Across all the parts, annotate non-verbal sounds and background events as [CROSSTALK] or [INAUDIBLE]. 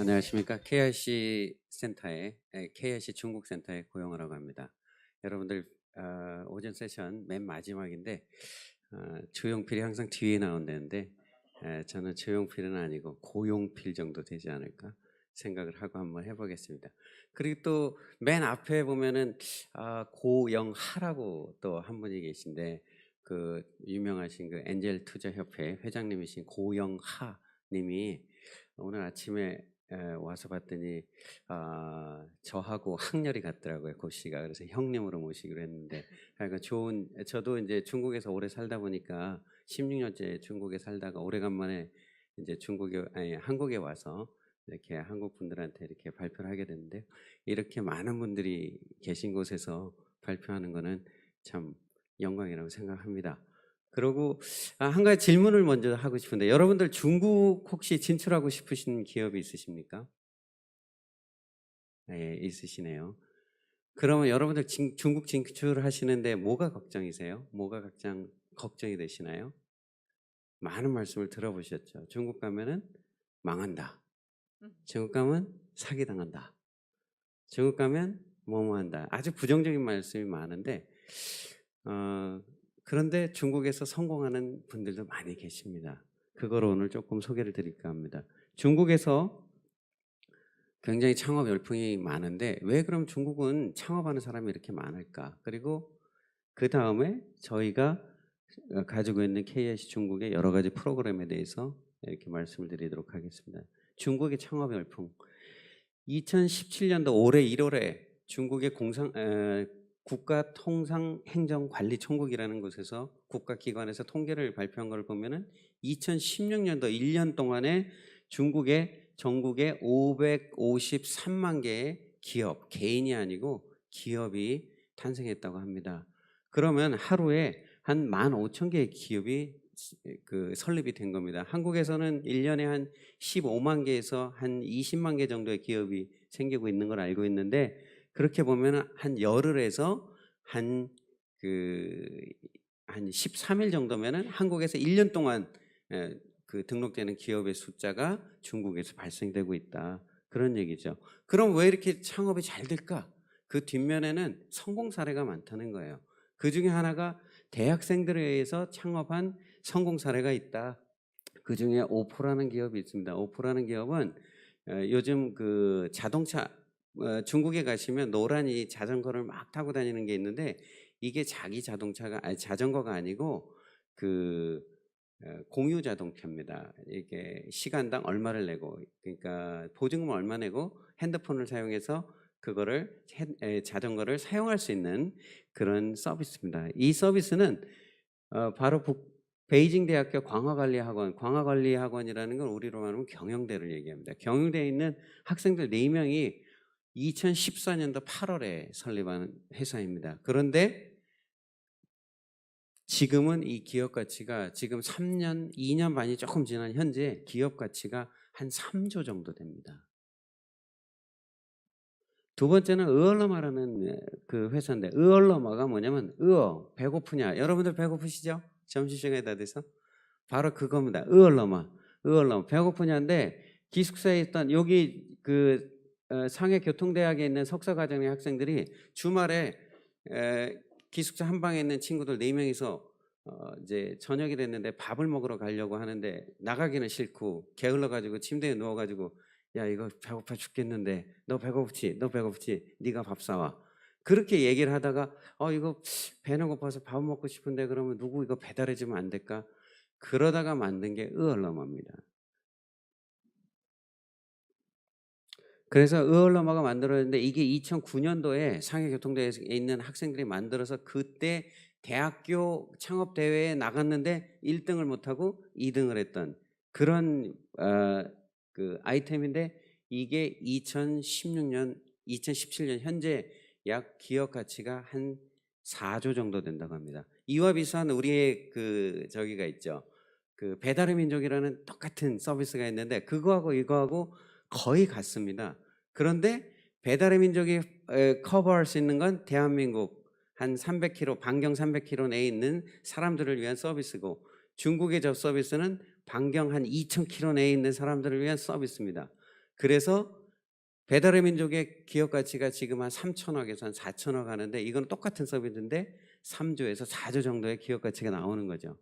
안녕하십니까. KIC 센터에, 에, KIC 중국 센터에 고용을 하고 합니다. 여러분들, 어, 오전 세션 맨 마지막인데, 어, 조용필이 항상 뒤에 나온다는데, 에, 저는 조용필은 아니고 고용필 정도 되지 않을까 생각을 하고 한번 해보겠습니다. 그리고 또 맨 앞에 보면은, 아, 고영하라고 또 한 분이 계신데, 그 유명하신 그 엔젤 투자 협회 회장님이신 고영하 님이 오늘 아침에 에, 와서 봤더니 아, 저하고 학렬이 같더라고요 고 씨가 그래서 형님으로 모시기로 했는데 그러니까 좋은 저도 이제 중국에서 오래 살다 보니까 16년째 중국에 살다가 오래간만에 이제 중국에 아니 한국에 와서 이렇게 한국 분들한테 이렇게 발표를 하게 됐는데 이렇게 많은 분들이 계신 곳에서 발표하는 거는 참 영광이라고 생각합니다. 그리고 아, 한 가지 질문을 먼저 하고 싶은데 여러분들 중국 혹시 진출하고 싶으신 기업이 있으십니까? 네, 있으시네요. 그러면 여러분들 진- 중국 진출하시는데 뭐가 걱정이세요? 뭐가 걱정 걱정이 되시나요? 많은 말씀을 들어보셨죠. 중국 가면은 망한다. 중국 가면 사기 당한다. 중국 가면 뭐뭐 한다. 아주 부정적인 말씀이 많은데 어, 그런데 중국에서 성공하는 분들도 많이 계십니다. 그걸 오늘 조금 소개를 드릴까 합니다. 중국에서 굉장히 창업 열풍이 많은데 왜 그럼 중국은 창업하는 사람이 이렇게 많을까? 그리고 그 다음에 저희가 가지고 있는 KIC 중국의 여러 가지 프로그램에 대해서 이렇게 말씀을 드리도록 하겠습니다. 중국의 창업 열풍. 2017년도 올해 1월에 중국의 공상 에, 국가통상행정관리총국이라는 곳에서 국가기관에서 통계를 발표한 걸 보면은 2016년도 1년 동안에 중국의 전국에 553만 개의 기업, 개인이 아니고 기업이 탄생했다고 합니다. 그러면 하루에 한 15,000개의 기업이 그 설립이 된 겁니다. 한국에서는 1년에 한 15만 개에서 한 20만 개 정도의 기업이 생기고 있는 걸 알고 있는데 그렇게 보면 한 열흘에서 한 그한 13일 정도면은 한국에서 1년 동안 에, 그 등록되는 기업의 숫자가 중국에서 발생되고 있다. 그런 얘기죠. 그럼 왜 이렇게 창업이 잘 될까? 그 뒷면에는 성공 사례가 많다는 거예요. 그 중에 하나가 대학생들에 의해서 창업한 성공 사례가 있다. 그 중에 오포라는 기업이 있습니다. 오포라는 기업은 어, 요즘 그 자동차 어, 중국에 가시면 노란 이 자전거를 막 타고 다니는 게 있는데 이게 자기 자동차가 아니 자전거가 아니고 그 어, 공유 자동차입니다. 이게 시간당 얼마를 내고 그러니까 보증금 얼마 내고 핸드폰을 사용해서 그거를 자전거를 사용할 수 있는 그런 서비스입니다. 이 서비스는 어, 바로 북, 베이징 대학교 광화관리학원, 광화관리학원이라는 건 우리로 말하면 경영대를 얘기합니다. 경영대에 있는 학생들 4명이 2014년도 8월에 설립한 회사입니다. 그런데 지금은 이 기업 가치가 지금 3년, 2년 반이 조금 지난 현재 기업 가치가 한 3조 정도 됩니다. 두 번째는 의얼러마라는 그 회사인데 의얼러마가 뭐냐면 의어 배고프냐 여러분들 배고프시죠? 점심시간에 다 돼서 바로 그겁니다. 의얼러마 의얼러마 배고프냐인데 기숙사에 있던 여기 그 어, 상해 교통대학에 있는 석사과정의 학생들이 주말에 에, 기숙사 한 방에 있는 친구들 네 명이서 어, 이제 저녁이 됐는데 밥을 먹으러 가려고 하는데 나가기는 싫고 게을러 가지고 침대에 누워 가지고 야 이거 배고파 죽겠는데. 너 배고프지? 너 배고프지? 네가 밥 사와. 그렇게 얘기를 하다가 어 이거 배는 고파서 밥 먹고 싶은데 그러면 누구 이거 배달해 주면 안 될까? 그러다가 만든 게 의얼러마입니다 그래서 의얼러마가 만들어졌는데 이게 2009년도에 상해교통대에 있는 학생들이 만들어서 그때 대학교 창업 대회에 나갔는데 1등을 못하고 2등을 했던 그런 어, 그 아이템인데 이게 2016년, 2017년 현재 약 기업 가치가 한 4조 정도 된다고 합니다. 이와 비슷한 우리의 그 저기가 있죠. 그 배달의 민족이라는 똑같은 서비스가 있는데 그거하고 이거하고 거의 같습니다. 그런데 배달의 민족이 에, 커버할 수 있는 건 대한민국 한 300km, 반경 300km 내에 있는 사람들을 위한 서비스고 중국의 저 서비스는 반경 한 2,000km 내에 있는 사람들을 위한 서비스입니다. 그래서 배달의 민족의 기업 가치가 지금 한 3천억에서 한 4천억 하는데 이건 똑같은 서비스인데 3조에서 4조 정도의 기업 가치가 나오는 거죠.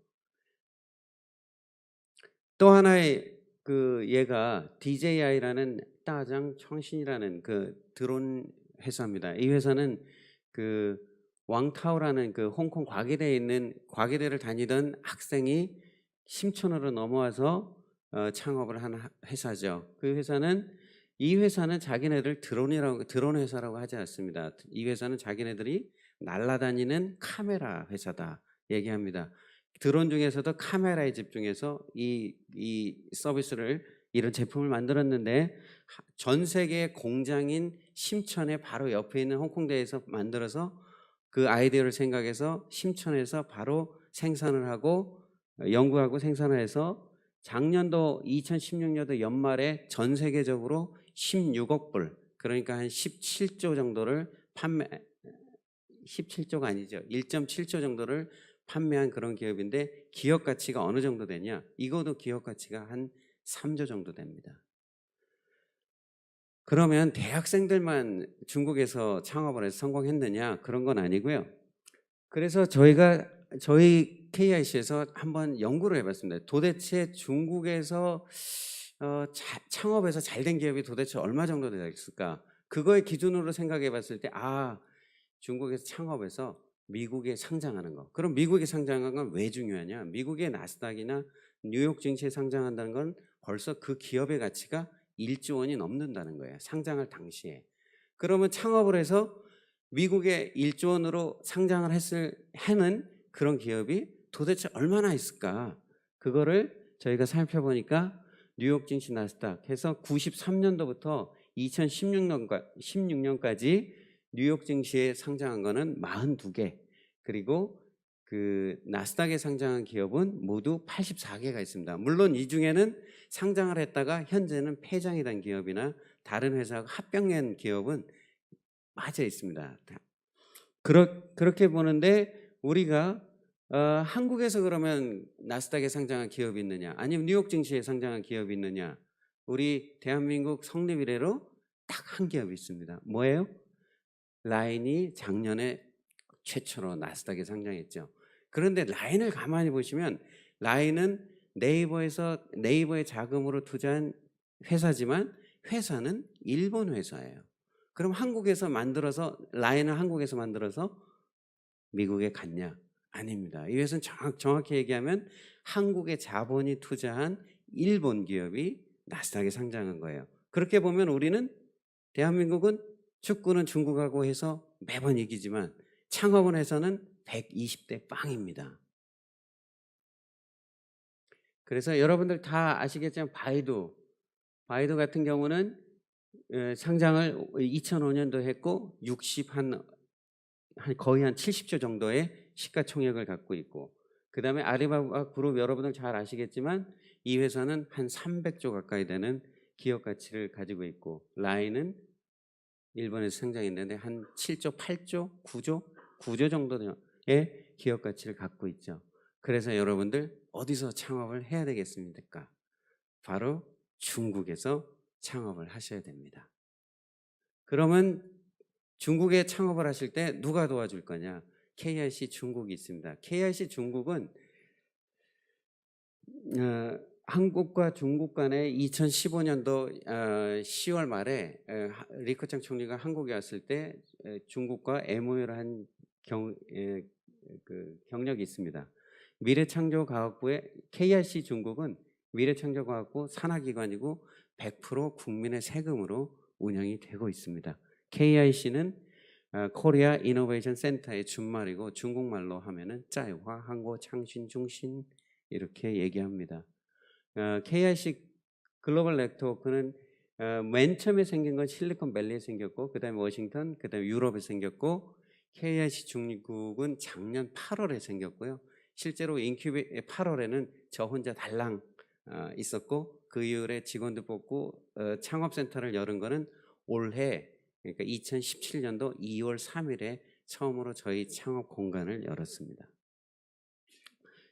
또 하나의 그 얘가 DJI라는 따장 청신이라는 그 드론 회사입니다. 이 회사는 그 왕타오라는 그 홍콩 과기대에 있는 과기대를 다니던 학생이 심천으로 넘어와서 어, 창업을 한 하- 회사죠. 그 회사는 이 회사는 자기네들 드론이라고 드론 회사라고 하지 않습니다. 이 회사는 자기네들이 날아다니는 카메라 회사다 얘기합니다. 드론 중에서도 카메라에 집중해서 이, 이 서비스를 이런 제품을 만들었는데 하- 전 세계 공장인 심천에 바로 옆에 있는 홍콩대에서 만들어서 그 아이디어를 생각해서 심천에서 바로 생산을 하고 어, 연구하고 생산을 해서 작년도 2016년도 연말에 전 세계적으로 16억 불 그러니까 한 17조 정도를 판매 17조가 아니죠. 1.7조 정도를 판매한 그런 기업인데 기업 가치가 어느 정도 되냐? 이거도 기업 가치가 한 3조 정도 됩니다. 그러면 대학생들만 중국에서 창업을 해서 성공했느냐? 그런 건 아니고요. 그래서 저희가 저희 KIC에서 한번 연구를 해봤습니다. 도대체 중국에서 어, 자- 창업해서 잘 된 기업이 도대체 얼마 정도 되었을까? 그거의 기준으로 생각해 봤을 때, 아, 중국에서 창업해서 미국에 상장하는 거. 그럼 미국에 상장한 건 왜 중요하냐? 미국의 나스닥이나 뉴욕 증시에 상장한다는 건 벌써 그 기업의 가치가 1조 원이 넘는다는 거예요. 상장할 당시에. 그러면 창업을 해서 미국의 1조 원으로 상장을 했을 해는 그런 기업이 도대체 얼마나 있을까? 그거를 저희가 살펴보니까 뉴욕 증시 나스닥 해서 93년도부터 2016년까 16년까지 뉴욕 증시에 상장한 거는 42개. 그리고 그 나스닥에 상장한 기업은 모두 84개가 있습니다. 물론 이 중에는 상장을 했다가 현재는 폐장이 된 기업이나 다른 회사가 합병한 기업은 빠져 있습니다. 그렇, 그렇게 보는데 우리가 어, 한국에서 그러면 나스닥에 상장한 기업이 있느냐? 아니면 뉴욕 증시에 상장한 기업이 있느냐? 우리 대한민국 성립 이래로 딱 한 기업이 있습니다. 뭐예요? 라인이 작년에 최초로 나스닥에 상장했죠. 그런데 라인을 가만히 보시면 라인은 네이버에서 네이버의 자금으로 투자한 회사지만 회사는 일본 회사예요. 그럼 한국에서 만들어서 라인을 한국에서 만들어서 미국에 갔냐? 아닙니다. 이 회사는 정확, 정확히 얘기하면 한국의 자본이 투자한 일본 기업이 나스닥에 상장한 거예요. 그렇게 보면 우리는 대한민국은 축구는 중국하고 해서 매번 이기지만 창업은 해서는 120대 빵입니다. 그래서 여러분들 다 아시겠지만 바이두, 바이두 같은 경우는 에, 상장을 2005년도 했고 60한 한 거의 한 70조 정도의 시가총액을 갖고 있고 그 다음에 아리바바 그룹 여러분들 잘 아시겠지만 이 회사는 한 300조 가까이 되는 기업 가치를 가지고 있고 라인은 일본에서 상장했는데 한 7조, 8조, 9조, 9조 정도의 기업 가치를 갖고 있죠. 그래서 여러분들 어디서 창업을 해야 되겠습니까? 바로 중국에서 창업을 하셔야 됩니다. 그러면 중국에 창업을 하실 때 누가 도와줄 거냐? KIC 중국이 있습니다. KIC 중국은 어, 한국과 중국 간에 2015년도 어, 10월 말에 에, 하- 리커창 총리가 한국에 왔을 때 에, 중국과 MOU를 한 경, 에, 그 경력이 있습니다. 미래창조과학부의 KIC 중국은 미래창조과학부 산하기관이고 100% 국민의 세금으로 운영이 되고 있습니다. KIC는 코리아 이노베이션 센터의 준말이고 중국말로 하면은 짜이화 항고 창신 중심 이렇게 얘기합니다. 어, KIC 글로벌 네트워크는 어, 맨 처음에 생긴 건 실리콘밸리에 생겼고 그다음에 워싱턴, 그다음에 유럽에 생겼고 KIC 중국은 작년 8월에 생겼고요. 실제로 인큐베 8월에는 저 혼자 달랑 어, 있었고 그 이후에 직원들 뽑고 어, 창업센터를 열은 거는 올해 그러니까 2017년도 2월 3일에 처음으로 저희 창업 공간을 열었습니다.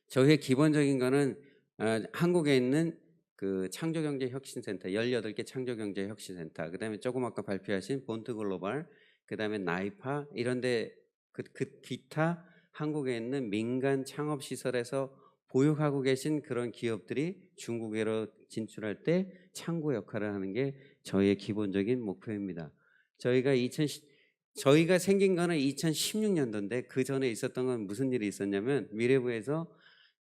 저희의 기본적인 거는 어, 한국에 있는 그그 창조경제혁신센터 18개 창조경제혁신센터 그다음에 조금 아까 발표하신 본트 글로벌 그다음에 나이파 이런데 그, 그 기타 한국에 있는 민간 창업 시설에서 보유하고 계신 그런 기업들이 중국으로 진출할 때 창구 역할을 하는 게 저희의 기본적인 목표입니다. 저희가 2010 저희가 생긴 거는 2016년도인데 그 전에 있었던 건 무슨 일이 있었냐면 미래부에서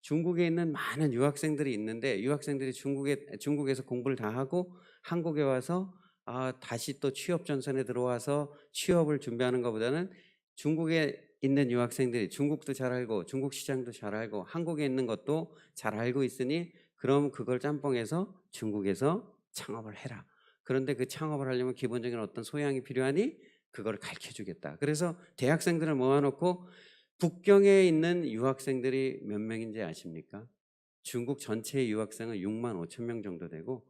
중국에 있는 많은 유학생들이 있는데 유학생들이 중국에 중국에서 공부를 다 하고 한국에 와서 아 다시 또 취업 전선에 들어와서 취업을 준비하는 것보다는 중국에 있는 유학생들이 중국도 잘 알고 중국 시장도 잘 알고 한국에 있는 것도 잘 알고 있으니 그럼 그걸 짬뽕해서 중국에서 창업을 해라. 그런데 그 창업을 하려면 기본적인 어떤 소양이 필요하니 그걸 가르쳐 주겠다. 그래서 대학생들을 모아놓고 북경에 있는 유학생들이 몇 명인지 아십니까? 중국 전체 유학생은 6만 5천 명 정도 되고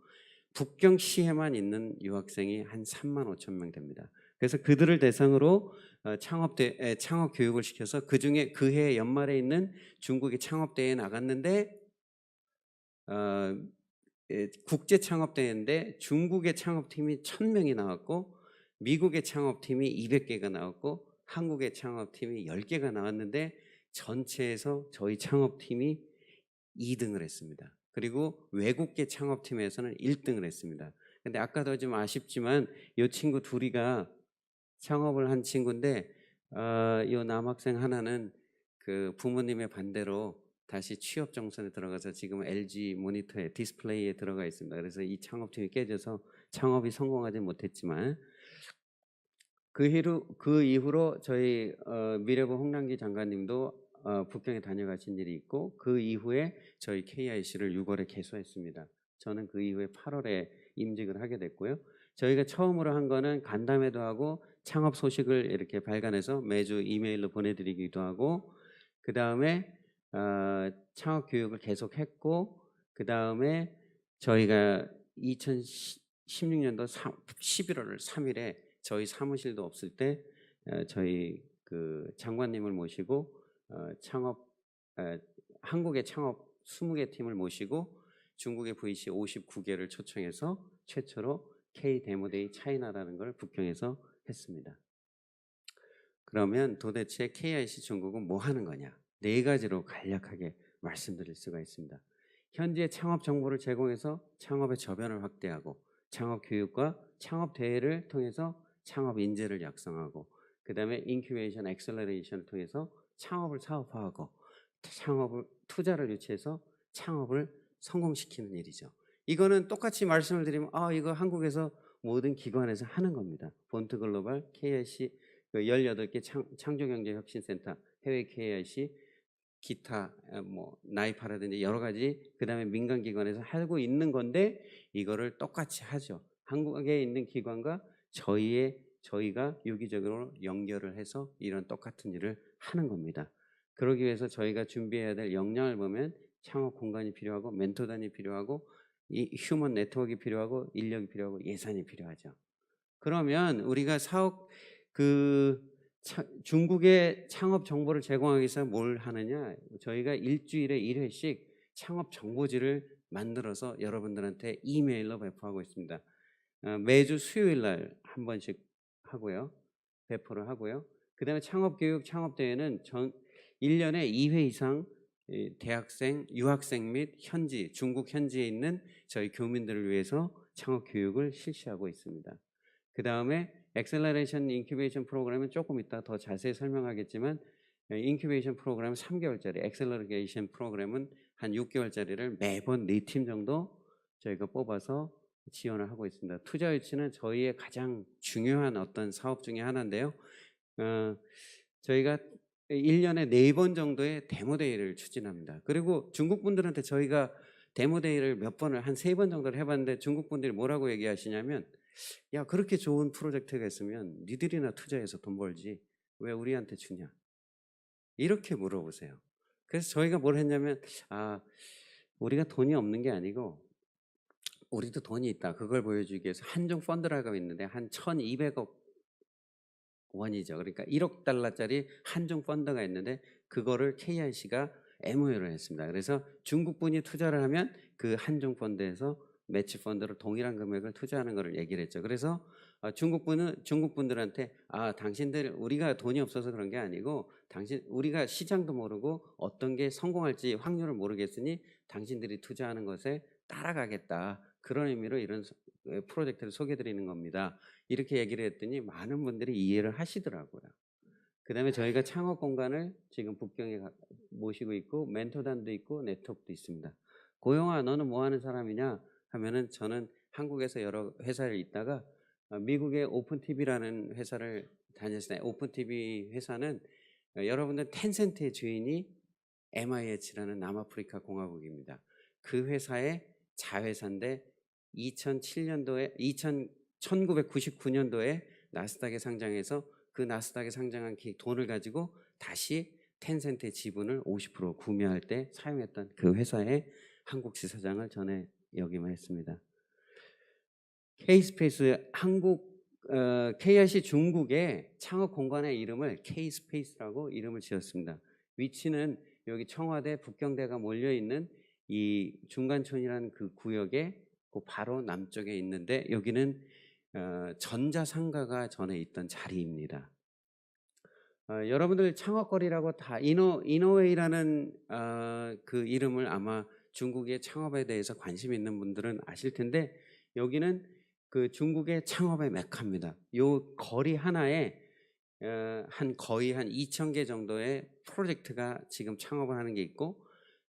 북경 시에만 있는 유학생이 한 3만 5천 명 됩니다. 그래서 그들을 대상으로 어, 창업대 에, 창업 교육을 시켜서 그 중에 그해 연말에 있는 중국의 창업 대회에 나갔는데 어, 에, 국제 창업 대회인데 중국의 창업 팀이 1,000명이 나왔고 미국의 창업 팀이 200개가 나왔고 한국의 창업팀이 10개가 나왔는데 전체에서 저희 창업팀이 2등을 했습니다. 그리고 외국계 창업팀에서는 1등을 했습니다. 근데 아까도 좀 아쉽지만 이 친구 둘이가 창업을 한 친구인데 어, 이 남학생 하나는 그 부모님의 반대로 다시 취업 정선에 들어가서 지금 LG 모니터에 디스플레이에 들어가 있습니다. 그래서 이 창업팀이 깨져서 창업이 성공하지 못했지만 그 이후로 그 이후로 저희 어, 미래부 홍남기 장관님도 어, 북경에 다녀가신 일이 있고 그 이후에 저희 KIC를 6월에 개소했습니다. 저는 그 이후에 8월에 임직을 하게 됐고요. 저희가 처음으로 한 거는 간담회도 하고 창업 소식을 이렇게 발간해서 매주 이메일로 보내드리기도 하고 그 다음에 어, 창업 교육을 계속했고 그 다음에 저희가 2016년도 11월 3일에 저희 사무실도 없을 때 어, 저희 그 장관님을 모시고 어, 창업 어, 한국의 창업 20개 팀을 모시고 중국의 VC 59개를 초청해서 최초로 K 데모데이 차이나라는 걸 북경에서 했습니다. 그러면 도대체 KIC 중국은 뭐 하는 거냐? 네 가지로 간략하게 말씀드릴 수가 있습니다. 현재 창업 정보를 제공해서 창업의 저변을 확대하고 창업 교육과 창업 대회를 통해서 창업 인재를 양성하고 그다음에 인큐베이션 엑셀러레이션을 통해서 창업을 사업화하고 창업을 투자를 유치해서 창업을 성공시키는 일이죠. 이거는 똑같이 말씀을 드리면 아 이거 한국에서 모든 기관에서 하는 겁니다. 본트 글로벌 KIC 18개 창, 창조경제혁신센터 해외 KIC 기타 어, 뭐 나이파라든지 여러 가지 그다음에 민간 기관에서 하고 있는 건데 이거를 똑같이 하죠. 한국에 있는 기관과 저희의 저희가 유기적으로 연결을 해서 이런 똑같은 일을 하는 겁니다. 그러기 위해서 저희가 준비해야 될 역량을 보면 창업 공간이 필요하고 멘토단이 필요하고 이 휴먼 네트워크가 필요하고 인력이 필요하고 예산이 필요하죠. 그러면 우리가 사업 그 차, 중국의 창업 정보를 제공하기 위해서 뭘 하느냐? 저희가 일주일에 1회씩 창업 정보지를 만들어서 여러분들한테 이메일로 배포하고 있습니다. 어, 매주 수요일 날 한 번씩 하고요. 배포를 하고요. 그다음에 창업 교육 창업 대회는 전 1년에 2회 이상 대학생, 유학생 및 현지, 중국 현지에 있는 저희 교민들을 위해서 창업 교육을 실시하고 있습니다. 그 다음에 엑셀러레이션 인큐베이션 프로그램은 조금 이따 더 자세히 설명하겠지만 인큐베이션 프로그램은 3개월짜리, 엑셀러레이션 프로그램은 한 6개월짜리를 매번 4팀 정도 저희가 뽑아서 지원을 하고 있습니다. 투자 유치는 저희의 가장 중요한 어떤 사업 중에 하나인데요. 어, 저희가 1년에 4번 정도의 데모데이를 추진합니다. 그리고 중국 분들한테 저희가 데모데이를 몇 번을 한세번 정도를 해봤는데 중국 분들이 뭐라고 얘기하시냐면 야 그렇게 좋은 프로젝트가 있으면 니들이나 투자해서 돈 벌지 왜 우리한테 주냐 이렇게 물어보세요. 그래서 저희가 뭘 했냐면 아 우리가 돈이 없는 게 아니고 우리도 돈이 있다. 그걸 보여주기 위해서 한중 펀드라고 있는데 한 1,200억 원이죠. 그러니까 1억 달러짜리 한중 펀드가 있는데 그거를 KIC가 MOU를 했습니다. 그래서 중국 분이 투자를 하면 그 한중 펀드에서 매치 펀드를 동일한 금액을 투자하는 것을 얘기를 했죠. 그래서 어, 중국 분은 중국 분들한테 아 당신들 우리가 돈이 없어서 그런 게 아니고 당신 우리가 시장도 모르고 어떤 게 성공할지 확률을 모르겠으니 당신들이 투자하는 것에 따라가겠다 그런 의미로 이런 소- 에, 프로젝트를 소개드리는 겁니다. 이렇게 얘기를 했더니 많은 분들이 이해를 하시더라고요. 그 다음에 저희가 창업 공간을 지금 북경에 가- 모시고 있고 멘토단도 있고 네트워크도 있습니다. 고영아 너는 뭐 하는 사람이냐 하면은 저는 한국에서 여러 회사를 있다가 어, 미국의 오픈 TV라는 회사를 다녔어요. 오픈 TV 회사는 어, 여러분들 텐센트의 주인이 MIH라는 남아프리카 공화국입니다. 그 회사의 자회사인데 2007년도에 2000, 1999년도에 나스닥에 상장해서 그 나스닥에 상장한 기- 돈을 가지고 다시 텐센트의 지분을 50% 구매할 때 사용했던 그 회사의 한국 지사장을 전에 역임했습니다. K스페이스 한국 어, KRC 중국의 창업 공간의 이름을 K스페이스라고 이름을 지었습니다. 위치는 여기 청와대 북경대가 몰려 있는 이 중간촌이라는 그 구역의 그 바로 남쪽에 있는데 여기는 어, 전자상가가 전에 있던 자리입니다. 어, 여러분들 창업거리라고 다 이노 이노웨이라는 어, 그 이름을 아마 중국의 창업에 대해서 관심 있는 분들은 아실 텐데 여기는 그 중국의 창업의 메카입니다. 요 거리 하나에 어, 한 거의 한 2천 개 정도의 프로젝트가 지금 창업을 하는 게 있고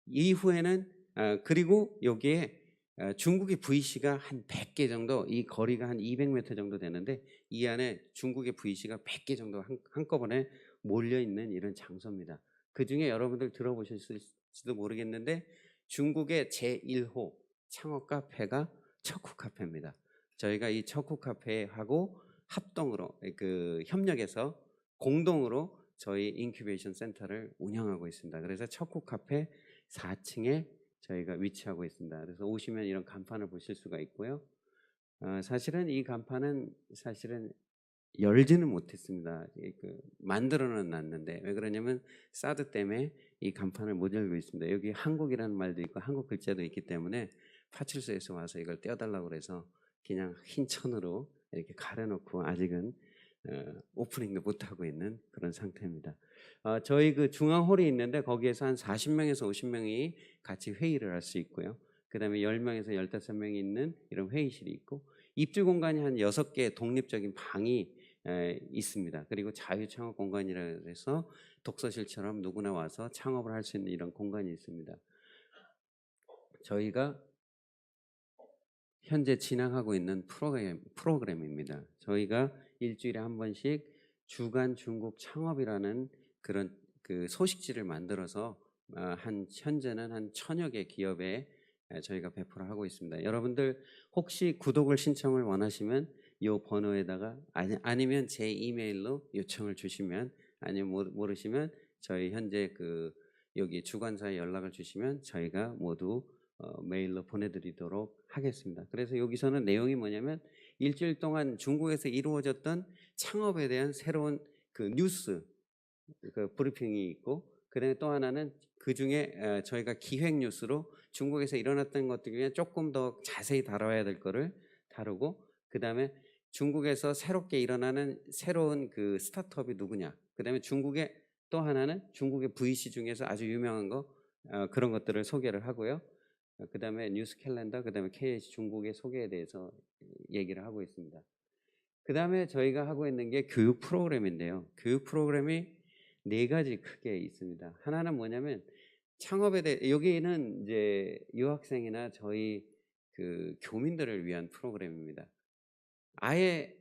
이후에는 어, 그리고 여기에 어, 중국의 VC가 한 100개 정도 이 거리가 한 200m 정도 되는데 이 안에 중국의 VC가 100개 정도 한, 한꺼번에 몰려 있는 이런 장소입니다. 그 중에 여러분들 들어보셨을지도 모르겠는데 중국의 제1호 창업 카페가 척후 카페입니다. 저희가 이 척후 카페하고 합동으로 그 협력해서 공동으로 저희 인큐베이션 센터를 운영하고 있습니다. 그래서 척후 카페 4층에 저희가 위치하고 있습니다. 그래서 오시면 이런 간판을 보실 수가 있고요. 어, 사실은 이 간판은 사실은 열지는 못했습니다. 이그 만들어는 놨는데 왜 그러냐면 사드 때문에 이 간판을 못 열고 있습니다. 여기 한국이라는 말도 있고 한국 글자도 있기 때문에 파출소에서 와서 이걸 떼어달라고 그래서 그냥 흰 천으로 이렇게 가려놓고 아직은 어, 오프닝도 못 하고 있는 그런 상태입니다. 어, 저희 그 중앙홀이 있는데 거기에서 한 40명에서 50명이 같이 회의를 할 수 있고요. 그 다음에 10명에서 15명이 있는 이런 회의실이 있고 입주 공간이 한 6개 독립적인 방이 에, 있습니다. 그리고 자유 창업 공간이라 해서 독서실처럼 누구나 와서 창업을 할 수 있는 이런 공간이 있습니다. 저희가 현재 진행하고 있는 프로그램, 프로그램입니다. 저희가 일주일에 한 번씩 주간 중국 창업이라는 그런 그 소식지를 만들어서 아, 한 현재는 한 천여 개 기업에 에, 저희가 배포를 하고 있습니다. 여러분들 혹시 구독을 신청을 원하시면 이 번호에다가 아니, 아니면 제 이메일로 요청을 주시면 아니면 모르- 모르시면 저희 현재 그 여기 주관사에 연락을 주시면 저희가 모두 어, 메일로 보내드리도록 하겠습니다. 그래서 여기서는 내용이 뭐냐면 일주일 동안 중국에서 이루어졌던 창업에 대한 새로운 그 뉴스 그 브리핑이 있고 그다음에 또 하나는 그 중에 저희가 기획 뉴스로 중국에서 일어났던 것들 중에 조금 더 자세히 다뤄야 될 거를 다루고 그다음에 중국에서 새롭게 일어나는 새로운 그 스타트업이 누구냐 그다음에 중국의 또 하나는 중국의 VC 중에서 아주 유명한 거 어, 그런 것들을 소개를 하고요. 어, 그다음에 뉴스 캘린더, 그 다음에 KH 중국의 소개에 대해서 얘기를 하고 있습니다. 그 다음에 저희가 하고 있는 게 교육 프로그램인데요. 교육 프로그램이 네 가지 크게 있습니다. 하나는 뭐냐면 창업에 대해 여기는 이제 유학생이나 저희 그 교민들을 위한 프로그램입니다. 아예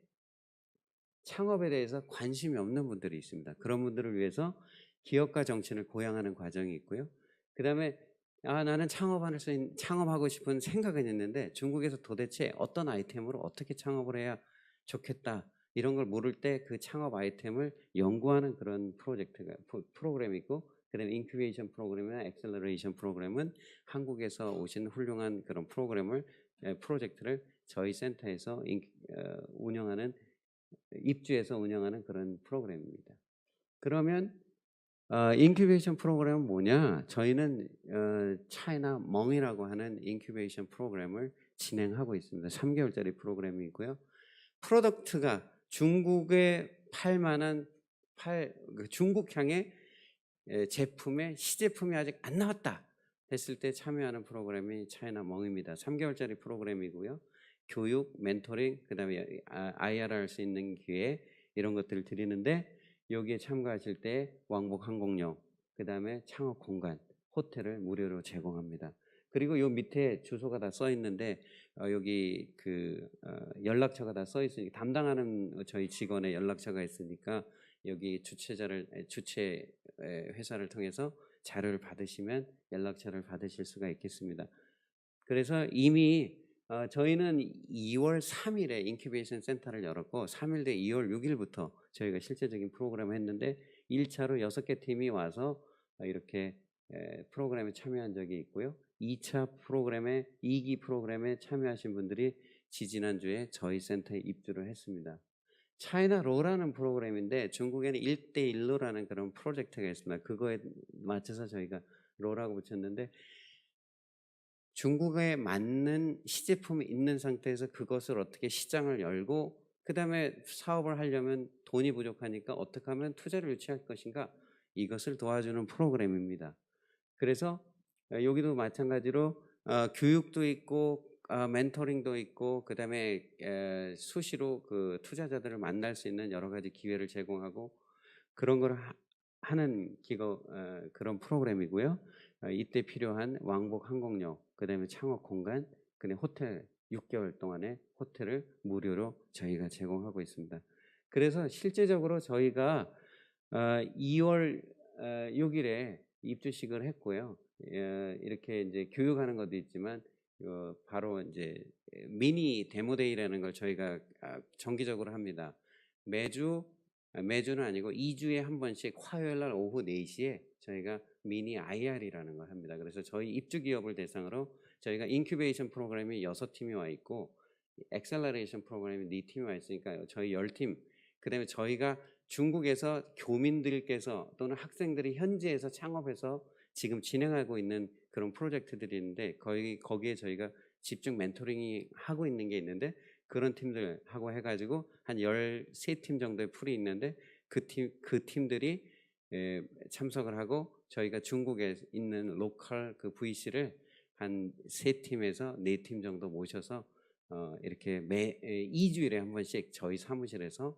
창업에 대해서 관심이 없는 분들이 있습니다. 그런 분들을 위해서 기업가 정신을 고양하는 과정이 있고요. 그 다음에 아 나는 창업할 수 있는 창업하고 싶은 생각은 있는데 중국에서 도대체 어떤 아이템으로 어떻게 창업을 해야 좋겠다 이런 걸 모를 때 그 창업 아이템을 연구하는 그런 프로젝트가 프로- 프로그램이 있고 그다음에 인큐베이션 프로그램이나 엑셀러레이션 프로그램은 한국에서 오신 훌륭한 그런 프로그램을 에, 프로젝트를 저희 센터에서 인- 어, 운영하는 입주해서 운영하는 그런 프로그램입니다. 그러면 어, 인큐베이션 프로그램은 뭐냐? 저희는 어, 차이나 멍이라고 하는 인큐베이션 프로그램을 진행하고 있습니다. 3개월짜리 프로그램이고요. 프로덕트가 중국에 팔 만한 팔, 그 중국향의 에, 제품의 시제품이 아직 안 나왔다 했을 때 참여하는 프로그램이 차이나 멍입니다. 3개월짜리 프로그램이고요. 교육, 멘토링, 그다음에 IR 할 수 있는 기회 이런 것들을 드리는데 여기에 참가하실 때 왕복 항공료, 그 다음에 창업 공간, 호텔을 무료로 제공합니다. 그리고 요 밑에 주소가 다 써 있는데 어, 여기 그 어, 연락처가 다 써 있으니까 담당하는 저희 직원의 연락처가 있으니까 여기 주최자를 에, 주최 에, 회사를 통해서 자료를 받으시면 연락처를 받으실 수가 있겠습니다. 그래서 이미 어, 저희는 2월 3일에 인큐베이션 센터를 열었고 3일 뒤 2월 6일부터 저희가 실제적인 프로그램을 했는데 1차로 6개 팀이 와서 어, 이렇게 에, 프로그램에 참여한 적이 있고요. 2차 프로그램에 2기 프로그램에 참여하신 분들이 지지난주에 저희 센터에 입주를 했습니다. 차이나 로라는 프로그램인데 중국에는 1대1로라는 그런 프로젝트가 있습니다. 그거에 맞춰서 저희가 로라고 붙였는데 중국에 맞는 시제품이 있는 상태에서 그것을 어떻게 시장을 열고 그 다음에 사업을 하려면 돈이 부족하니까 어떻게 하면 투자를 유치할 것인가 이것을 도와주는 프로그램입니다. 그래서 어, 여기도 마찬가지로 어, 교육도 있고 어, 멘토링도 있고 그 다음에 수시로 그 투자자들을 만날 수 있는 여러 가지 기회를 제공하고 그런 걸 하, 하는 기거 어, 그런 프로그램이고요. 어, 이때 필요한 왕복 항공료, 그 다음에 창업 공간, 그 다음에 호텔 6개월 동안의 호텔을 무료로 저희가 제공하고 있습니다. 그래서 실제적으로 저희가 어, 2월 어, 6일에 입주식을 했고요. 어, 이렇게 이제 교육하는 것도 있지만 어, 바로 이제 미니 데모데이라는 걸 저희가 아, 정기적으로 합니다. 매주 아, 매주는 아니고 2주에 한 번씩 화요일 날 오후 4시에 저희가 미니 IR이라는 걸 합니다. 그래서 저희 입주 기업을 대상으로 저희가 인큐베이션 프로그램이 6팀이 와 있고 엑셀러레이션 프로그램이 4팀이 와 있으니까 저희 10팀 그다음에 저희가 중국에서 교민들께서 또는 학생들이 현지에서 창업해서 지금 진행하고 있는 그런 프로젝트들이 있는데 거기 거기에 저희가 집중 멘토링이 하고 있는 게 있는데 그런 팀들하고 해가지고 한 13팀 정도의 풀이 있는데 그 팀, 그 팀들이 에, 참석을 하고 저희가 중국에 있는 로컬 그 VC를 한 세 팀에서 네 팀 정도 모셔서 어, 이렇게 매 에, 2주일에 한 번씩 저희 사무실에서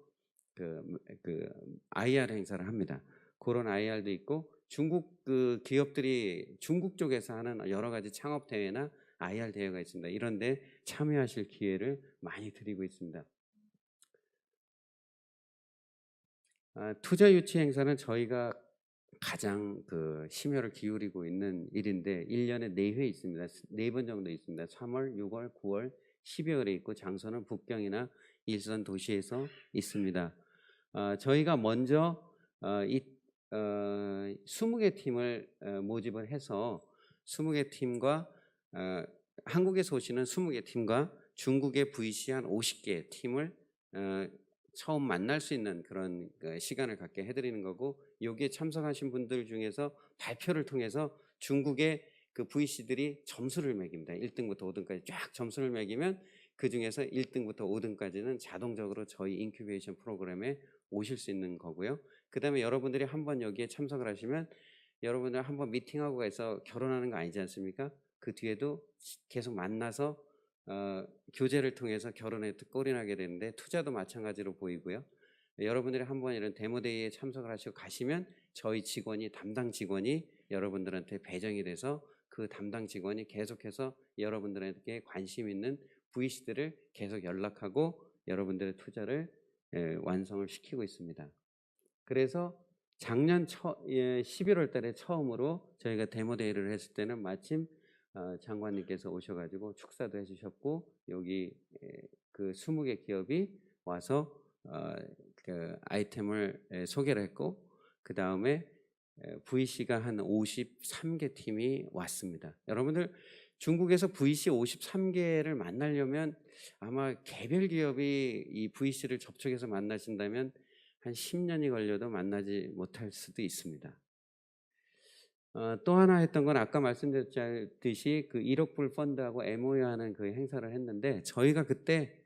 그, 그 IR 행사를 합니다. 그런 IR도 있고 중국 그 기업들이 중국 쪽에서 하는 여러 가지 창업 대회나 IR 대회가 있습니다. 이런데 참여하실 기회를 많이 드리고 있습니다. 아, 투자 유치 행사는 저희가 가장 그 심혈을 기울이고 있는 일인데 1년에 4회 있습니다. 4번 정도 있습니다. 3월, 6월, 9월, 12월에 있고 장소는 북경이나 일선 도시에서 있습니다. 어, 저희가 먼저 어, 이 어, 20개 팀을 어, 모집을 해서 20개 팀과 어, 한국에서 오시는 20개 팀과 중국의 VC 한 50개 팀을 어, 처음 만날 수 있는 그런 그 시간을 갖게 해드리는 거고 여기에 참석하신 분들 중에서 발표를 통해서 중국의 그 VC들이 점수를 매깁니다. 1등부터 5등까지 쫙 점수를 매기면 그 중에서 1등부터 5등까지는 자동적으로 저희 인큐베이션 프로그램에 오실 수 있는 거고요. 그 다음에 여러분들이 한번 여기에 참석을 하시면 여러분들 한번 미팅하고 가서 결혼하는 거 아니지 않습니까? 그 뒤에도 계속 만나서 어, 교제를 통해서 결혼에 꼴인하게 되는데 투자도 마찬가지로 보이고요. 여러분들이 한번 이런 데모데이에 참석을 하시고 가시면 저희 직원이 담당 직원이 여러분들한테 배정이 돼서 그 담당 직원이 계속해서 여러분들에게 관심 있는 VC들을 계속 연락하고 여러분들의 투자를 예, 완성을 시키고 있습니다. 그래서 작년 처, 예, 11월 달에 처음으로 저희가 데모데이를 했을 때는 마침 어, 장관님께서 오셔가지고 축사도 해주셨고 여기 에, 그 20개 기업이 와서 어, 그 아이템을 에, 소개를 했고 그 다음에 VC가 한 53개 팀이 왔습니다. 여러분들 중국에서 VC 53개를 만나려면 아마 개별 기업이 이 VC를 접촉해서 만나신다면 한 10년이 걸려도 만나지 못할 수도 있습니다. 어, 또 하나 했던 건 아까 말씀드렸듯이 그 1억 불 펀드하고 MOU 하는 그 행사를 했는데 저희가 그때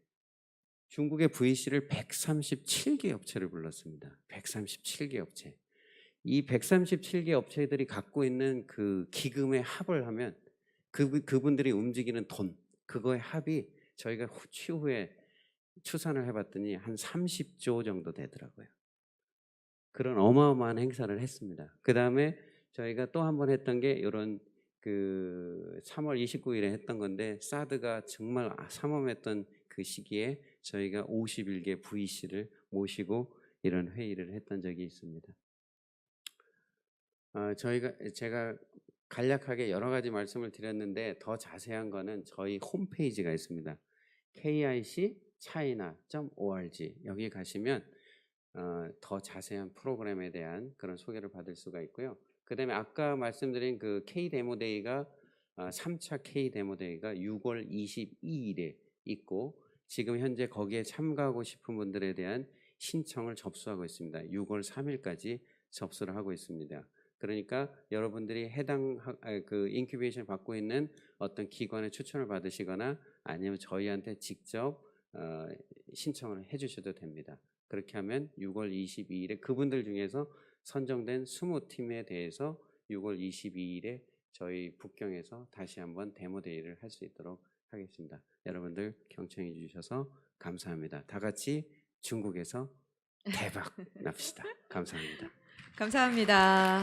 중국의 VC를 137개 업체를 불렀습니다. 137개 업체. 이 137개 업체들이 갖고 있는 그 기금의 합을 하면 그, 그분들이 움직이는 돈, 그거의 합이 저희가 후- 추후에 추산을 해봤더니 한 30조 정도 되더라고요. 그런 어마어마한 행사를 했습니다. 그 다음에 저희가 또 한 번 했던 게 이런 그 3월 29일에 했던 건데 사드가 정말 아, 삼엄했던 그 시기에 저희가 51개 VC를 모시고 이런 회의를 했던 적이 있습니다. 어, 저희가 제가 간략하게 여러 가지 말씀을 드렸는데 더 자세한 거는 저희 홈페이지가 있습니다. kic.china.org 여기 가시면 어, 더 자세한 프로그램에 대한 그런 소개를 받을 수가 있고요. 그 다음에 아까 말씀드린 그 K 데모데이가 아, 3차 K 데모데이가 6월 22일에 있고 지금 현재 거기에 참가하고 싶은 분들에 대한 신청을 접수하고 있습니다. 6월 3일까지 접수를 하고 있습니다. 그러니까 여러분들이 해당 학- 아, 그 인큐베이션 받고 있는 어떤 기관의 추천을 받으시거나 아니면 저희한테 직접 어, 신청을 해주셔도 됩니다. 그렇게 하면 6월 22일에 그분들 중에서 선정된 20팀에 대해서 6월 22일에 저희 북경에서 다시 한번 데모 데이를 할 수 있도록 하겠습니다. 여러분들 경청해 주셔서 감사합니다. 다 같이 중국에서 대박 [LAUGHS] 납시다. 감사합니다. 감사합니다.